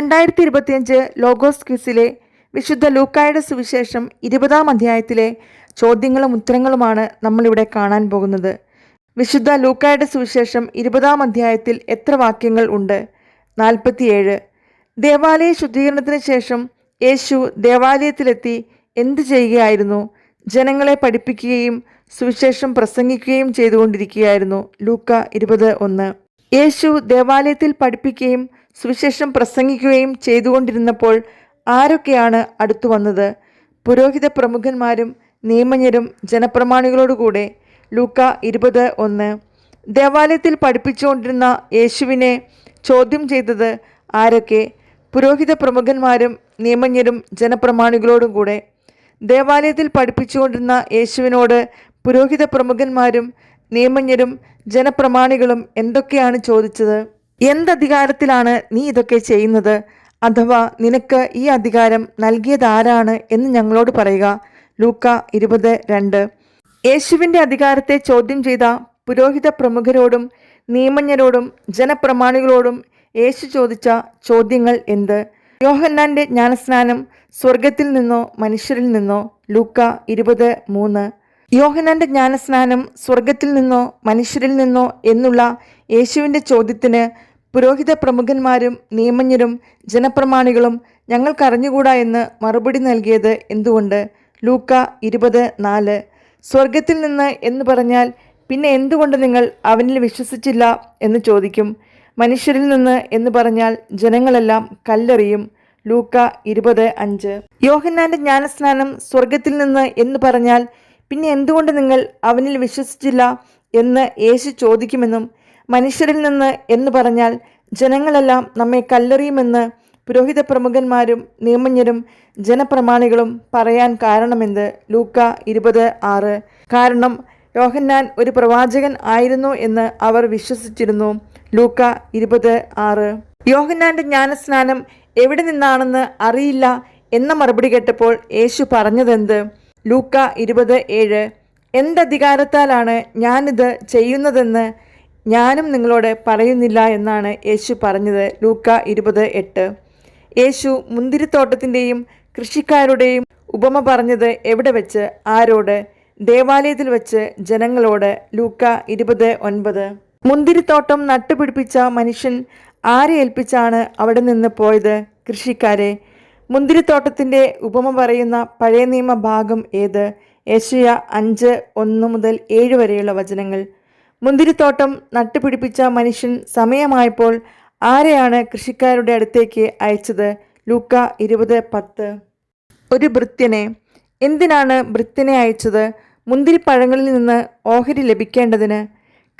രണ്ടായിരത്തി ഇരുപത്തിയഞ്ച് ലോഗോസ് ക്വിസിലെ വിശുദ്ധ ലൂക്കായുടെ സുവിശേഷം ഇരുപതാം അധ്യായത്തിലെ ചോദ്യങ്ങളും ഉത്തരങ്ങളുമാണ് നമ്മളിവിടെ കാണാൻ പോകുന്നത്. വിശുദ്ധ ലൂക്കായുടെ സുവിശേഷം ഇരുപതാം അധ്യായത്തിൽ എത്ര വാക്യങ്ങൾ ഉണ്ട്? നാൽപ്പത്തിയേഴ്. ദേവാലയ ശുദ്ധീകരണത്തിന് ശേഷം യേശു ദേവാലയത്തിലെത്തി എന്ത് ചെയ്യുകയായിരുന്നു? ജനങ്ങളെ പഠിപ്പിക്കുകയും സുവിശേഷം പ്രസംഗിക്കുകയും ചെയ്തുകൊണ്ടിരിക്കുകയായിരുന്നു. ലൂക്ക ഇരുപത് ഒന്ന്. യേശു ദേവാലയത്തിൽ പഠിപ്പിക്കുകയും സുവിശേഷം പ്രസംഗിക്കുകയും ചെയ്തുകൊണ്ടിരുന്നപ്പോൾ ആരൊക്കെയാണ് അടുത്തു വന്നത്? പുരോഹിത പ്രമുഖന്മാരും നിയമജ്ഞരും ജനപ്രമാണികളോടുകൂടെ ലൂക്ക ഇരുപത് ഒന്ന്. ദേവാലയത്തിൽ പഠിപ്പിച്ചുകൊണ്ടിരുന്ന യേശുവിനെ ചോദ്യം ചെയ്തത് ആരൊക്കെ? പുരോഹിത പ്രമുഖന്മാരും നിയമജ്ഞരും ജനപ്രമാണികളോടും കൂടെ ദേവാലയത്തിൽ പഠിപ്പിച്ചുകൊണ്ടിരുന്ന യേശുവിനോട് പുരോഹിത പ്രമുഖന്മാരും നിയമജ്ഞരും ജനപ്രമാണികളും എന്തൊക്കെയാണ് ചോദിച്ചത്? എന്തധികാരത്തിലാണ് നീ ഇതൊക്കെ ചെയ്യുന്നത്? അഥവാ നിനക്ക് ഈ അധികാരം നൽകിയത് ആരാണ് എന്ന് ഞങ്ങളോട് പറയുക. ലൂക്ക ഇരുപത് രണ്ട്. യേശുവിന്റെ അധികാരത്തെ ചോദ്യം ചെയ്ത പുരോഹിത പ്രമുഖരോടും നിയമജ്ഞരോടും ജനപ്രമാണികളോടും യേശു ചോദിച്ച ചോദ്യങ്ങൾ എന്ത്? യോഹന്നാന്റെ ജ്ഞാനസ്നാനം സ്വർഗത്തിൽ നിന്നോ മനുഷ്യരിൽ നിന്നോ? ലൂക്ക ഇരുപത് മൂന്ന്. യോഹന്നാന്റെ ജ്ഞാനസ്നാനം സ്വർഗത്തിൽ നിന്നോ മനുഷ്യരിൽ നിന്നോ എന്നുള്ള യേശുവിന്റെ ചോദ്യത്തിന് പുരോഹിത പ്രമുഖന്മാരും നിയമജ്ഞരും ജനപ്രമാണികളും ഞങ്ങൾക്കറിഞ്ഞുകൂടാ എന്ന് മറുപടി നൽകിയത് എന്തുകൊണ്ട്? ലൂക്ക ഇരുപത് നാല്. സ്വർഗത്തിൽ നിന്ന് എന്ന് പറഞ്ഞാൽ പിന്നെ എന്തുകൊണ്ട് നിങ്ങൾ അവനിൽ വിശ്വസിച്ചില്ല എന്ന് ചോദിക്കും. മനുഷ്യരിൽ നിന്ന് എന്ന് പറഞ്ഞാൽ ജനങ്ങളെല്ലാം കല്ലെറിയും. ലൂക്ക ഇരുപത് അഞ്ച്. യോഹന്നാന്റെ ജ്ഞാനസ്നാനം സ്വർഗത്തിൽ നിന്ന് എന്ന് പറഞ്ഞാൽ പിന്നെ എന്തുകൊണ്ട് നിങ്ങൾ അവനിൽ വിശ്വസിച്ചില്ല എന്ന് യേശു ചോദിക്കുമെന്നും മനുഷ്യരിൽ നിന്ന് എന്ന് പറഞ്ഞാൽ ജനങ്ങളെല്ലാം നമ്മെ കല്ലെറിയുമെന്ന് പുരോഹിത പ്രമുഖന്മാരും നിയമജ്ഞരും ജനപ്രമാണികളും പറയാൻ കാരണമെന്ത്? ലൂക്ക ഇരുപത് ആറ്. കാരണം യോഹന്നാൻ ഒരു പ്രവാചകൻ ആയിരുന്നു എന്ന് അവർ വിശ്വസിച്ചിരുന്നു. ലൂക്ക ഇരുപത് ആറ്. യോഹന്നാന്റെ ജ്ഞാനസ്നാനം എവിടെ നിന്നാണെന്ന് അറിയില്ല എന്ന മറുപടി കേട്ടപ്പോൾ യേശു പറഞ്ഞതെന്ത്? ലൂക്ക ഇരുപത് ഏഴ്. എന്തധികാരത്താലാണ് ഞാനിത് ചെയ്യുന്നതെന്ന് ഞാനും നിങ്ങളോട് പറയുന്നില്ല എന്നാണ് യേശു പറഞ്ഞത്. ലൂക്ക ഇരുപത് എട്ട്. യേശു മുന്തിരിത്തോട്ടത്തിന്റെയും കൃഷിക്കാരുടെയും ഉപമ പറഞ്ഞത് എവിടെ വെച്ച്? ആരോട്? ദേവാലയത്തിൽ വെച്ച് ജനങ്ങളോട്. ലൂക്ക ഇരുപത് ഒൻപത്. മുന്തിരിത്തോട്ടം നട്ടുപിടിപ്പിച്ച മനുഷ്യൻ ആരെ ഏൽപ്പിച്ചാണ് അവിടെ നിന്ന് പോയത്? കൃഷിക്കാരെ. മുന്തിരിത്തോട്ടത്തിന്റെ ഉപമ പറയുന്ന പഴയ നിയമ ഭാഗം ഏത്? യേശുയ അഞ്ച് ഒന്ന് മുതൽ ഏഴ് വരെയുള്ള വചനങ്ങൾ. മുന്തിരിത്തോട്ടം നട്ടുപിടിപ്പിച്ച മനുഷ്യൻ സമയമായപ്പോൾ ആരെയാണ് കൃഷിക്കാരുടെ അടുത്തേക്ക് അയച്ചത്? ലൂക്ക ഇരുപത് പത്ത്. ഒരു ഭൃത്യനെ. എന്തിനാണ് ഭൃത്യനെ അയച്ചത്? മുന്തിരിപ്പഴങ്ങളിൽ നിന്ന് ഓഹരി ലഭിക്കേണ്ടതിന്.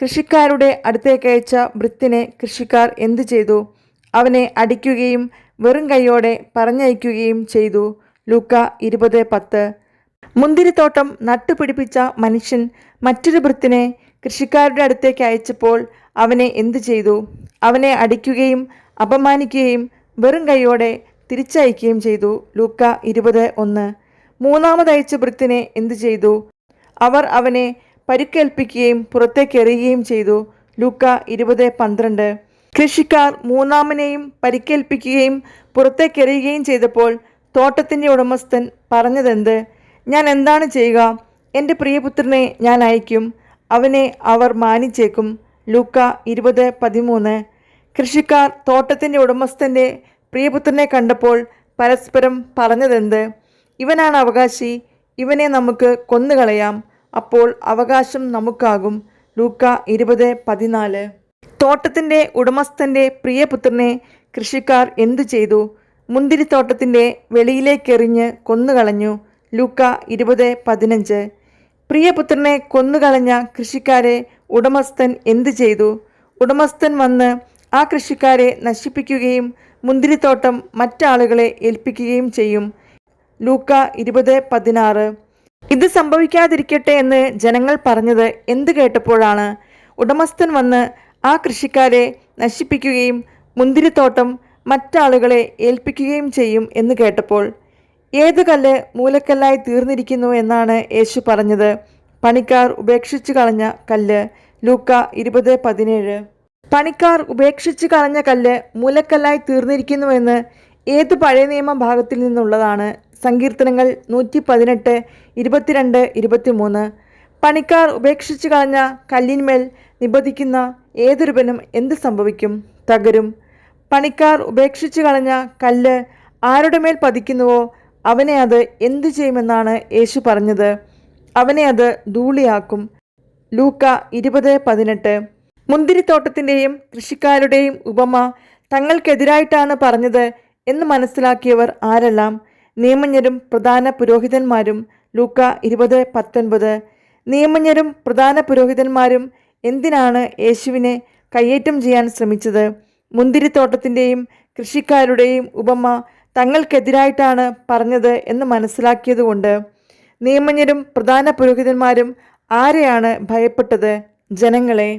കൃഷിക്കാരുടെ അടുത്തേക്ക് അയച്ച ഭൃത്യനെ കൃഷിക്കാർ എന്തു ചെയ്തു? അവനെ അടിക്കുകയും വെറും കൈയോടെ പറഞ്ഞയക്കുകയും ചെയ്തു. ലൂക്ക ഇരുപത് പത്ത്. മുന്തിരിത്തോട്ടം നട്ടുപിടിപ്പിച്ച മനുഷ്യൻ മറ്റൊരു ഭൃത്തിനെ കൃഷിക്കാരുടെ അടുത്തേക്ക് അയച്ചപ്പോൾ അവനെ എന്തു ചെയ്തു? അവനെ അടിക്കുകയും അപമാനിക്കുകയും വെറും കൈയോടെ തിരിച്ചയക്കുകയും ചെയ്തു. ലൂക്ക ഇരുപത് ഒന്ന്. മൂന്നാമതയച്ച വൃത്തിനെ എന്തു ചെയ്തു? അവർ അവനെ പരുക്കേൽപ്പിക്കുകയും പുറത്തേക്ക് എറിയുകയും ചെയ്തു. ലൂക്ക ഇരുപത് പന്ത്രണ്ട്. കൃഷിക്കാർ മൂന്നാമനെയും പരിക്കേൽപ്പിക്കുകയും പുറത്തേക്കെറിയുകയും ചെയ്തപ്പോൾ തോട്ടത്തിന്റെ ഉടമസ്ഥൻ പറഞ്ഞതെന്ത്? ഞാൻ എന്താണ് ചെയ്യുക? എന്റെ പ്രിയപുത്രനെ ഞാൻ അയക്കും അവനെ അവർ മാനിച്ചേക്കും. ലൂക്ക ഇരുപത് പതിമൂന്ന്. കൃഷിക്കാർ തോട്ടത്തിന്റെ ഉടമസ്ഥന്റെ പ്രിയപുത്രനെ കണ്ടപ്പോൾ പരസ്പരം പറഞ്ഞതെന്ത്? ഇവനാണ് അവകാശി. ഇവനെ നമുക്ക് കൊന്നുകളയാം. അപ്പോൾ അവകാശം നമുക്കാകും. ലൂക്ക ഇരുപത് പതിനാല്. തോട്ടത്തിന്റെ ഉടമസ്ഥന്റെ പ്രിയപുത്രനെ കൃഷിക്കാർ എന്തു ചെയ്തു? മുന്തിരിത്തോട്ടത്തിന്റെ വെളിയിലേക്കെറിഞ്ഞ് കൊന്നുകളഞ്ഞു. ലൂക്ക ഇരുപത് പതിനഞ്ച്. പ്രിയപുത്രനെ കൊന്നുകളഞ്ഞ കൃഷിക്കാരെ ഉടമസ്ഥൻ എന്തു ചെയ്തു? ഉടമസ്ഥൻ വന്ന് ആ കൃഷിക്കാരെ നശിപ്പിക്കുകയും മുന്തിരിത്തോട്ടം മറ്റാളുകളെ ഏൽപ്പിക്കുകയും ചെയ്യും. ലൂക്ക ഇരുപത് പതിനാറ്. ഇത് സംഭവിക്കാതിരിക്കട്ടെ എന്ന് ജനങ്ങൾ പറഞ്ഞത് എന്ത് കേട്ടപ്പോഴാണ്? ഉടമസ്ഥൻ വന്ന് ആ കൃഷിക്കാരെ നശിപ്പിക്കുകയും മുന്തിരിത്തോട്ടം മറ്റാളുകളെ ഏൽപ്പിക്കുകയും ചെയ്യും എന്ന് കേട്ടപ്പോൾ ഏതു കല്ല് മൂലക്കല്ലായി തീർന്നിരിക്കുന്നു എന്നാണ് യേശു പറഞ്ഞത്. പണിക്കാർ ഉപേക്ഷിച്ചു കളഞ്ഞ കല്ല്. ലൂക്ക ഇരുപത് പതിനേഴ്. പണിക്കാർ ഉപേക്ഷിച്ചു കളഞ്ഞ കല്ല് മൂലക്കല്ലായി തീർന്നിരിക്കുന്നുവെന്ന് ഏത് പഴയ നിയമ ഭാഗത്തിൽ നിന്നുള്ളതാണ്? സങ്കീർത്തനങ്ങൾ നൂറ്റി പതിനെട്ട് ഇരുപത്തിരണ്ട് ഇരുപത്തിമൂന്ന്. പണിക്കാർ ഉപേക്ഷിച്ചു കളഞ്ഞ കല്ലിന്മേൽ നിബന്ധിക്കുന്ന ഏതൊരുവനും എന്ത് സംഭവിക്കും? തകരും. പണിക്കാർ ഉപേക്ഷിച്ചു കളഞ്ഞ കല്ല് ആരുടെ മേൽ പതിക്കുന്നുവോ? അവനെ അത് എന്തു ചെയ്യുമെന്നാണ് യേശു പറഞ്ഞത്? അവനെ അത് ധൂളിയാക്കും. ലൂക്ക ഇരുപത് പതിനെട്ട്. മുന്തിരിത്തോട്ടത്തിന്റെയും കൃഷിക്കാരുടെയും ഉപമ തങ്ങൾക്കെതിരായിട്ടാണ് പറഞ്ഞത് എന്ന് മനസ്സിലാക്കിയവർ ആരെല്ലാം? നിയമജ്ഞരും പ്രധാന പുരോഹിതന്മാരും. ലൂക്ക ഇരുപത് പത്തൊൻപത്. നിയമജ്ഞരും പ്രധാന പുരോഹിതന്മാരും എന്തിനാണ് യേശുവിനെ കയ്യേറ്റം ചെയ്യാൻ ശ്രമിച്ചത്? മുന്തിരിത്തോട്ടത്തിന്റെയും കൃഷിക്കാരുടെയും ഉപമ തങ്ങൾക്കെതിരായിട്ടാണ് പറഞ്ഞത് എന്ന് മനസ്സിലാക്കിയതുകൊണ്ട് നിയമജ്ഞരും പ്രധാന പുരോഹിതന്മാരും ആരെയാണ് ഭയപ്പെട്ടത്? ജനങ്ങളെ